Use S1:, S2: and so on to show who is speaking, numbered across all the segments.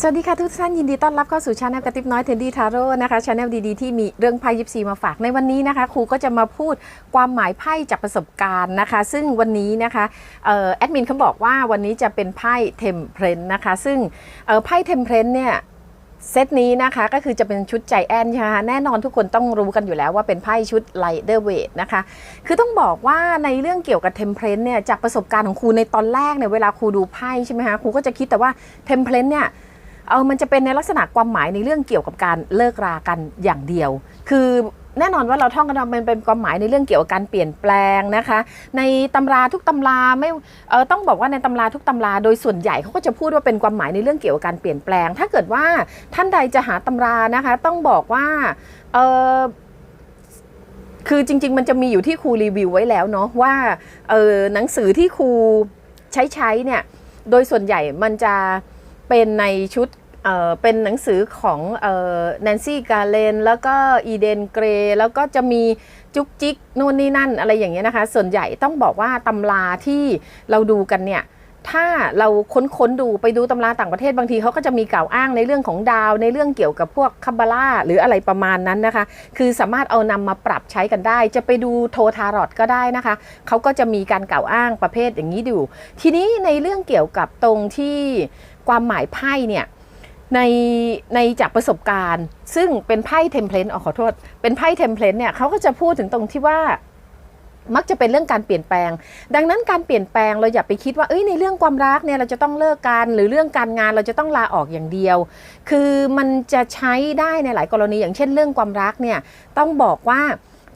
S1: สวัสดีค่ะทุกท่านยินดีต้อนรับเข้าสู่ชาแนลกระติบน้อยเทนดี้ทาโร่นะคะชาแนลดีๆที่มีเรื่องไพ่ยิปซีมาฝากในวันนี้นะคะครูก็จะมาพูดความหมายไพ่จากประสบการณ์นะคะ ซึ่งวันนี้นะคะออแอดมินเขาบอกว่าวันนี้จะเป็นไพ่เทมเพลนนะคะ ซึ่งไพ่เทมเพลนเนี่ยเซตนี้นะคะก็คือจะเป็นชุดใจแอนใช่ไหมคะแน่นอนทุกคนต้องรู้กันอยู่แล้วว่าเป็นไพ่ชุดไลเดอร์เวทนะคะ คือต้องบอกว่าในเรื่องเกี่ยวกับเทมเพลนเนี่ยจากประสบการณ์ของครูในตอนแรกเนี่ยเวลาครูดูไพ่ใช่ไหมคะครูก็จะคิดแต่ว่าเทมเพลนเนี่ย เออมันจะเป็นในลักษณะความหมายในเรื่องเกี่ยวกับการเลิกรากันอย่างเดียว คือแน่นอนว่าเราท่องกันมามันเป็นความหมายในเรื่องเกี่ยวกับการเปลี่ยนแปลงนะคะ ในตำราทุกตำราไม่เออต้องบอกว่าในตำราทุกตำราโดยส่วนใหญ่เขาก็จะพูดว่าเป็นความหมายในเรื่องเกี่ยวกับการเปลี่ยนแปลง ถ้าเกิดว่าท่านใดจะหาตำรานะคะ ต้องบอกว่าเออคือจริง ๆ มันจะมีอยู่ที่ครูรีวิวไว้แล้วเนาะว่าเออหนังสือที่ครูใช้ใช้เนี่ยโดยส่วนใหญ่มันจะ เป็นในชุดเเป็นหนังสือของแนนซี่กาเลนแล้วก็อีเดนเกรแล้วก็จะมีจุกจิกนู่นนี่นั่นอะไรอย่างเงี้ยนะคะ ส่วนใหญ่ต้องบอกว่าตำราที่เราดูกันเนี่ยถ้าเราค้นๆดูไปดูตำราต่างประเทศบางทีเขาก็จะมีกล่าวอ้างในเรื่องของดาว ในเรื่องเกี่ยวกับพวกคับาร่าหรืออะไรประมาณนั้นนะคะ คือสามารถเอานำมาปรับใช้กันได้ จะไปดูโททารอตก็ได้นะคะเขาก็จะมีการกล่าวอ้างประเภทอย่างนี้อยู่ทีนี้ในเรื่องเกี่ยวกับตรงที่ ความหมายไพ่เนี่ยในในจากประสบการณ์ ซึ่งเป็นไพ่เทมเพลนอ๋อขอโทษ เป็นไพ่เทมเพลนเนี่ยเขาก็จะพูดถึงตรงที่ว่ามักจะเป็นเรื่องการเปลี่ยนแปลง ดังนั้นการเปลี่ยนแปลงเราอย่าไปคิดว่าเอ้ยในเรื่องความรักเนี่ยเราจะต้องเลิกกันหรือเรื่องการงานเราจะต้องลาออกอย่างเดียว คือมันจะใช้ได้ในหลายกรณีอย่างเช่นเรื่องความรักเนี่ยต้องบอกว่า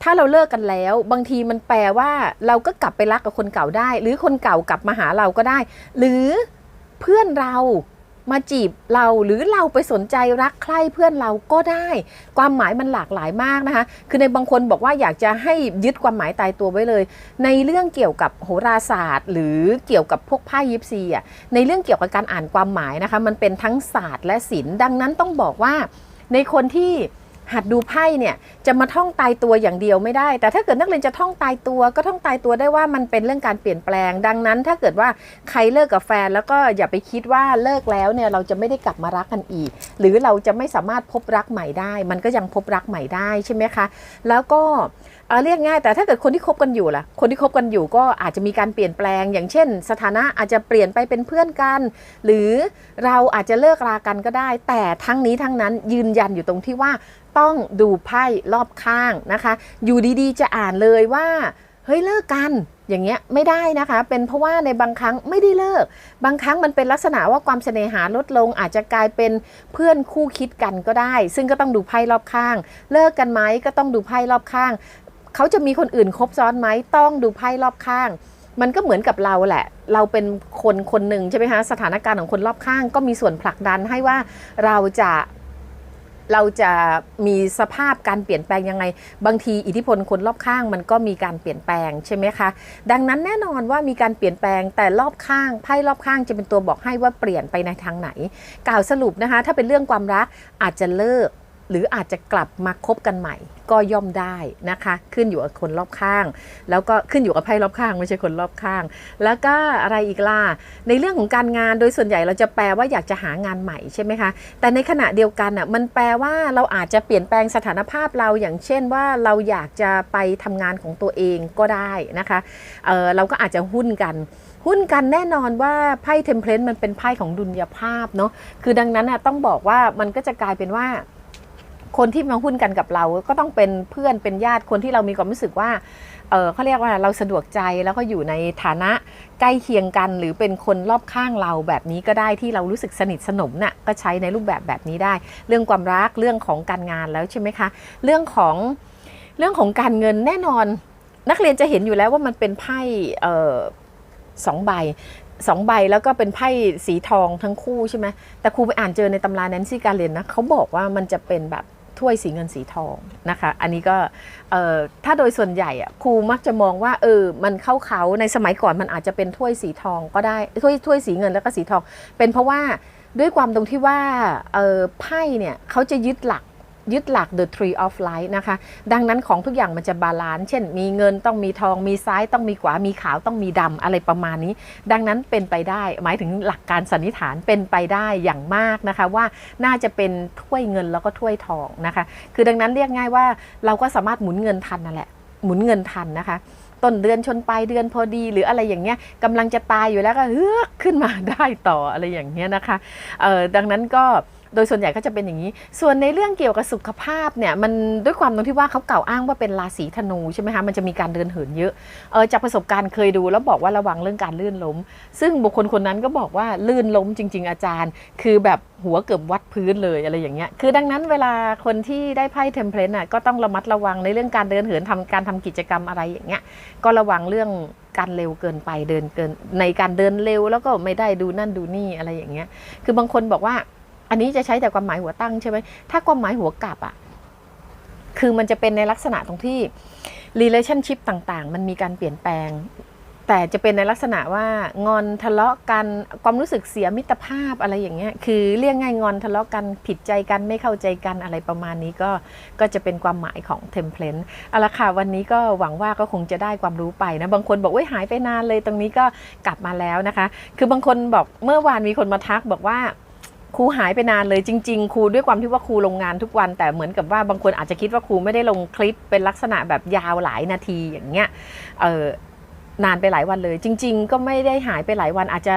S1: ถ้าเราเลิกกันแล้ว บางทีมันแปลว่าเราก็กลับไปรักกับคนเก่าได้ หรือคนเก่ากลับมาหาเราก็ได้ หรือ เพื่อนเรามาจีบเราหรือเราไปสนใจรักใคร่เพื่อนเราก็ได้ ความหมายมันหลากหลายมากนะคะ คือในบางคนบอกว่าอยากจะให้ยึดความหมายตายตัวไว้เลย ในเรื่องเกี่ยวกับโหราศาสตร์ หรือเกี่ยวกับพวกไพ่ยิปซีอะในเรื่องเกี่ยวกับการอ่านความหมายนะคะ มันเป็นทั้งศาสตร์และศิลป์ดังนั้นต้องบอกว่าในคนที่ หัดดูไพ่เนี่ยจะมาท่องตายตัวอย่างเดียวไม่ได้ แต่ถ้าเกิดนักเรียนจะท่องตายตัว ก็ท่องตายตัวได้ว่ามันเป็นเรื่องการเปลี่ยนแปลง ดังนั้น ถ้าเกิดว่าใครเลิกกับแฟน แล้วก็อย่าไปคิดว่าเลิกแล้วเนี่ยเราจะไม่ได้กลับมารักกันอีก หรือเราจะไม่สามารถพบรักใหม่ได้ มันก็ยังพบรักใหม่ได้ใช่ไหมคะ แล้วก็ เอ่อเรียกง่าย แต่ถ้าเกิดคนที่คบกันอยู่ล่ะ คนที่คบกันอยู่ก็อาจจะมีการเปลี่ยนแปลง อย่างเช่น สถานะอาจจะเปลี่ยนไปเป็นเพื่อนกัน หรือเราอาจจะเลิกรากันก็ได้ แต่ทั้งนี้ทั้งนั้นยืนยันอยู่ตรงที่ว่าต้องดูไพ่รอบข้างนะคะ อยู่ดีๆ จะอ่านเลยว่าเฮ้ยเลิกกันอย่างเงี้ยไม่ได้นะคะ เป็นเพราะว่าในบางครั้งไม่ได้เลิก บางครั้งมันเป็นลักษณะว่าความเสน่หาลดลงอาจจะกลายเป็นเพื่อนคู่คิดกันก็ได้ ซึ่งก็ต้องดูไพ่รอบข้าง เลิกกันไหมก็ต้องดูไพ่รอบข้าง เขาจะมีคนอื่นคบซ้อนไหมต้องดูไพ่รอบข้าง มันก็เหมือนกับเราแหละ เราเป็นคนคนหนึ่งใช่ไหมคะสถานการณ์ของคนรอบข้าง ก็มีส่วนผลักดันให้ว่าเราจะเราจะมีสภาพการเปลี่ยนแปลงยังไง บางทีอิทธิพลคนรอบข้างมันก็มีการเปลี่ยนแปลงใช่ไหมคะ ดังนั้นแน่นอนว่ามีการเปลี่ยนแปลงแต่รอบข้างไพ่รอบข้างจะเป็นตัวบอกให้ว่าเปลี่ยนไปในทางไหน กล่าวสรุปนะคะ ถ้าเป็นเรื่องความรักอาจจะเลิก หรืออาจจะกลับมาคบกันใหม่ ก็ย่อมได้นะคะ ขึ้นอยู่กับคนรอบข้าง แล้วก็ขึ้นอยู่กับไพ่รอบข้างไม่ใช่คนรอบข้าง แล้วก็อะไรอีกล่ะในเรื่องของการงานโดยส่วนใหญ่เราจะแปลว่าอยากจะหางานใหม่ใช่ไหมคะแต่ในขณะเดียวกันอะมันแปลว่าเราอาจจะเปลี่ยนแปลงสถานภาพเราอย่างเช่นว่าเราอยากจะไปทำงานของตัวเองก็ได้นะคะเเราก็อาจจะหุ้นกันหุ้นกันแน่นอนว่าไพ่เทมเพลตมันเป็นไพ่ของดุลยภาพเนาะ คือดังนั้นน่ะต้องบอกว่ามันก็จะกลายเป็นว่า คนที่มาหุ้นกันกับเราก็ต้องเป็นเพื่อนเป็นญาติคนที่เรามีความรู้สึกว่าเออเขาเรียกว่าเราสะดวกใจแล้วก็อยู่ในฐานะใกล้เคียงกัน หรือเป็นคนรอบข้างเราแบบนี้ก็ได้ที่เรารู้สึกสนิทสนมน่ะก็ใช้ในรูปแบบแบบนี้ได้ เรื่องความรักเรื่องของการงานแล้วใช่ไหมคะ เรื่องของเรื่องของการเงินแน่นอน นักเรียนจะเห็นอยู่แล้วว่ามันเป็นไพ่เออสองใบสองใบแล้วก็เป็นไพ่สีทองทั้งคู่ใช่ไหมแต่ครูไปอ่านเจอในตำราแนนซี่การเรนนะเขาบอกว่ามันจะเป็นแบบ ถ้วยสีเงินสีทองนะคะ อันนี้ก็ถ้าโดยส่วนใหญ่ครูมักจะมองว่าเออมันเข้าเขาในสมัยก่อนมันอาจจะเป็นถ้วยสีทองก็ได้ถ้วยถ้วยสีเงินแล้วก็สีทอง เป็นเพราะว่าด้วยความตรงที่ว่าไพ่เนี่ยเขาจะยึดหลัก ยึดหลัก the tree of life นะคะ ดังนั้นของทุกอย่างมันจะบาลานซ์เช่น มีเงินต้องมีทองมีซ้ายต้องมีขวามีขาวต้องมีดำอะไรประมาณนี้ ดังนั้นเป็นไปได้ หมายถึงหลักการสันนิษฐานเป็นไปได้อย่างมากนะคะ ว่าน่าจะเป็นถ้วยเงินแล้วก็ถ้วยทองนะคะ คือดังนั้นเรียกง่ายว่าเราก็สามารถหมุนเงินทันนั่นแหละหมุนเงินทันนะคะต้นเดือนชนปลายเดือนพอดีหรืออะไรอย่างเงี้ยกำลังจะตายอยู่แล้วก็เฮือกขึ้นมาได้ต่ออะไรอย่างเงี้ยนะคะเออดังนั้นก็ โดยส่วนใหญ่ก็จะเป็นอย่างนี้ ส่วนในเรื่องเกี่ยวกับสุขภาพเนี่ยมันด้วยความตรงที่ว่าเขาเก่าอ้างว่าเป็นราศีธนูใช่ไหมคะมันจะมีการเดินเหินเยอะเออจากประสบการณ์เคยดูแล้วบอกว่าระวังเรื่องการลื่นล้ม ซึ่งบุคคลคนนั้นก็บอกว่าลื่นล้มจริง ๆ อาจารย์ คือแบบหัวเกือบวัดพื้นเลยอะไรอย่างเงี้ยคือดังนั้นเวลาคนที่ได้ไพ่เทมเพลตน่ะก็ต้องระมัดระวังในเรื่องการเดินเหินทำการทำกิจกรรมอะไรอย่างเงี้ยก็ระวังเรื่องการเร็วเกินไปเดินเกินในการเดินเร็วแล้วก็ไม่ได้ดูนั่นดูนี่อะไรอย่างเงี้ยคือบางคนบอกว่า อันนี้จะใช้แต่ความหมายหัวตั้งใช่ไหมถ้าความหมายหัวกลับอะคือมันจะเป็นในลักษณะตรงที่ relationship ต่างๆ มันมีการเปลี่ยนแปลง แต่จะเป็นในลักษณะว่างอนทะเลาะกันความรู้สึกเสียมิตรภาพอะไรอย่างเงี้ยคือเรียกง่ายงอนทะเลาะกันผิดใจกันไม่เข้าใจกันอะไรประมาณนี้ก็ก็จะเป็นความหมายของเทมเพลนเอาละค่ะวันนี้ก็หวังว่าก็คงจะได้ความรู้ไปนะบางคนบอกว่าหายไปนานเลยตรงนี้ก็กลับมาแล้วนะคะ คือบางคนบอกเมื่อวานมีคนมาทักบอกว่า ครูหายไปนานเลยจริง ๆ ครูด้วยความที่ว่าครูลงงานทุกวัน แต่เหมือนกับว่าบางคนอาจจะคิดว่าครูไม่ได้ลงคลิปเป็นลักษณะแบบยาวหลายนาทีอย่างเงี้ยเออนานไปหลายวันเลย จริง ๆ ก็ไม่ได้หายไปหลายวันอาจจะ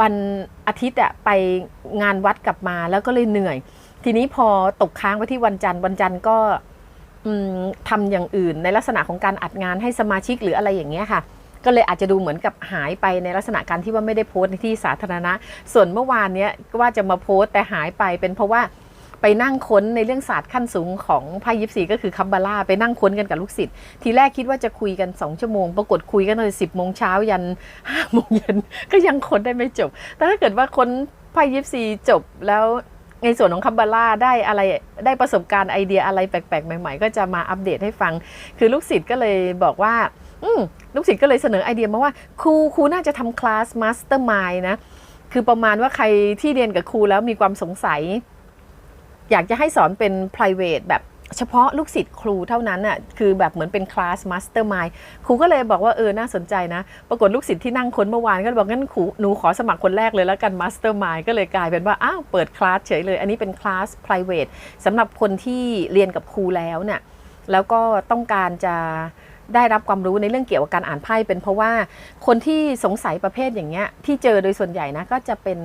S1: วันอาทิตย์อะไปงานวัดกลับมาแล้วก็เลยเหนื่อย ทีนี้พอตกค้างไว้ที่วันจันทร์วันจันทร์ก็อืมทำอย่างอื่นในลักษณะของการอัดงานให้สมาชิกหรืออะไรอย่างเงี้ยค่ะ ก็เลยอาจจะดูเหมือนกับหายไปในลักษณะการที่ว่าไม่ได้โพสต์ในที่สาธารณะ ส่วนเมื่อวานเนี้ยก็ว่าจะมาโพสต์แต่หายไปเป็นเพราะว่าไปนั่งค้นในเรื่องศาสตร์ขั้นสูงของไพ่ยิปซีก็คือคัมบาร่าไปนั่งค้นกันกับลูกศิษย์ทีแรกคิดว่าจะคุยกัน 2 ชั่วโมง ปรากฏคุยกันเลยสิบโมงเช้ายันห้าโมงเย็นก็ยังค้นได้ไม่จบ แต่ถ้าเกิดว่าค้นไพ่ยิปซีจบแล้วในส่วนของคัมบาร่าได้อะไรได้ประสบการณ์ไอเดียอะไรแปลกๆ ใหม่ ๆ ก็จะมาอัปเดตให้ฟัง คือลูกศิษย์ก็เลยบอกว่า ลูกศิษย์ก็เลยเสนอไอเดียมาว่าครูครูน่าจะทำคลาสมาสเตอร์มายนะคือประมาณว่าใครที่เรียนกับครูแล้วมีความสงสัย อยากจะให้สอนเป็น private แบบเฉพาะลูกศิษย์ครูเท่านั้นน่ะคือแบบเหมือนเป็นคลาสมาสเตอร์มายครูก็เลยบอกว่าเออน่าสนใจนะ ปรากฏลูกศิษย์ที่นั่งค้นเมื่อวานก็บอกงั้นครูหนูขอสมัครคนแรกเลยแล้วกันมาสเตอร์มายก็เลยกลายเป็นว่าอ้าวเปิดคลาสเฉยเลย อันนี้เป็นคลาส private สำหรับคนที่เรียนกับครูแล้วเนี่ยแล้วก็ต้องการจะ ได้รับความรู้ในเรื่องเกี่ยวกับการอ่านไพ่เป็นเพราะว่าคนที่สงสัยประเภทอย่างเงี้ยที่เจอโดยส่วนใหญ่นะก็จะเป็น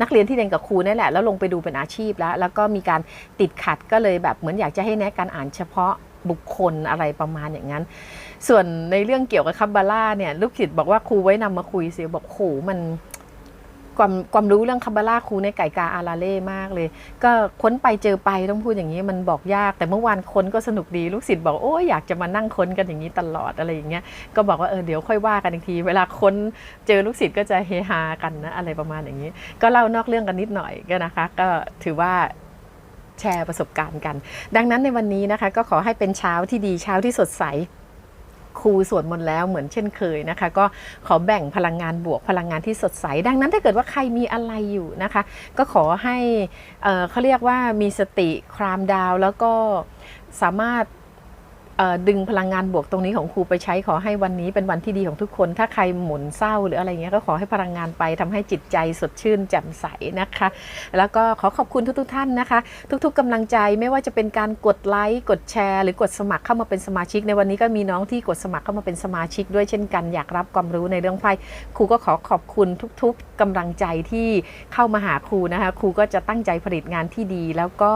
S1: นักเรียนที่เรียนกับครูนี่แหละแล้วลงไปดูเป็นอาชีพแล้ว แล้วก็มีการติดขัดก็เลยแบบเหมือนอยากจะให้แนะการอ่านเฉพาะบุคคลอะไรประมาณอย่างนั้น ส่วนในเรื่องเกี่ยวกับคัมบาร่าเนี่ยลูกศิษย์บอกว่าครูไว้นำมาคุยสียบอกโหมัน ความความรู้เรื่องคัมบาร่าครูในไก่กาอาราเล่มากเลย ก็ค้นไปเจอไปต้องพูดอย่างนี้มันบอกยาก แต่เมื่อวานค้นก็สนุกดีลูกศิษย์บอกโอ้ยอยากจะมานั่งค้นกันอย่างนี้ตลอดอะไรอย่างเงี้ยก็บอกว่าเออเดี๋ยวค่อยว่ากันอีกที เวลาค้นเจอลูกศิษย์ก็จะเฮฮากันนะอะไรประมาณอย่างนี้ ก็เล่านอกเรื่องกันนิดหน่อยก็นะคะ ก็ถือว่าแชร์ประสบการณ์กัน ดังนั้นในวันนี้นะคะ ก็ขอให้เป็นเช้าที่ดีเช้าที่สดใส ครูสวดมนต์แล้วเหมือนเช่นเคยนะคะ ก็ขอแบ่งพลังงานบวกพลังงานที่สดใส ดังนั้นถ้าเกิดว่าใครมีอะไรอยู่นะคะ ก็ขอให้เอ่อเขาเรียกว่ามีสติครามดาวแล้วก็สามารถ ดึงพลังงานบวกตรงนี้ของครูไปใช้ขอให้วันนี้เป็นวันที่ดีของทุกคน ถ้าใครหมุนเศร้าหรืออะไรเงี้ยก็ขอให้พลังงานไปทำให้จิตใจสดชื่นแจ่มใสนะคะ แล้วก็ขอขอบคุณทุกๆท่านนะคะ ทุกๆกำลังใจไม่ว่าจะเป็นการกดไลค์กดแชร์ หรือกดสมัครเข้ามาเป็นสมาชิก ในวันนี้ก็มีน้องที่กดสมัครเข้ามาเป็นสมาชิกด้วยเช่นกันอยากรับความรู้ในเรื่องไพ่ครูก็ขอขอบคุณทุกๆกำลังใจที่เข้ามาหาครูนะคะครูก็จะตั้งใจผลิตงานที่ดีแล้วก็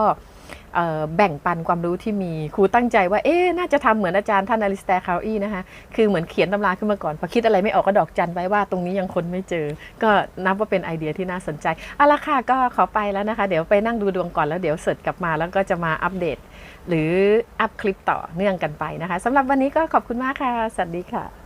S1: แบ่งปันความรู้ที่มีครูตั้งใจว่าเอ๊น่าจะทำเหมือนอาจารย์ท่านอลิสแตร์คาวอี้นะคะคือเหมือนเขียนตำราขึ้นมาก่อนพอคิดอะไรไม่ออกก็ดอกจันไว้ว่าตรงนี้ยังคนไม่เจอ ก็นับว่าเป็นไอเดียที่น่าสนใจเอาละค่ะก็ขอไปแล้วนะคะ เดี๋ยวไปนั่งดูดวงก่อนแล้วเดี๋ยวเสร็จกลับมาแล้วก็จะมาอัปเดต หรืออัพคลิปต่อเนื่องกันไปนะคะสำหรับวันนี้ก็ขอบคุณมากค่ะสวัสดีค่ะ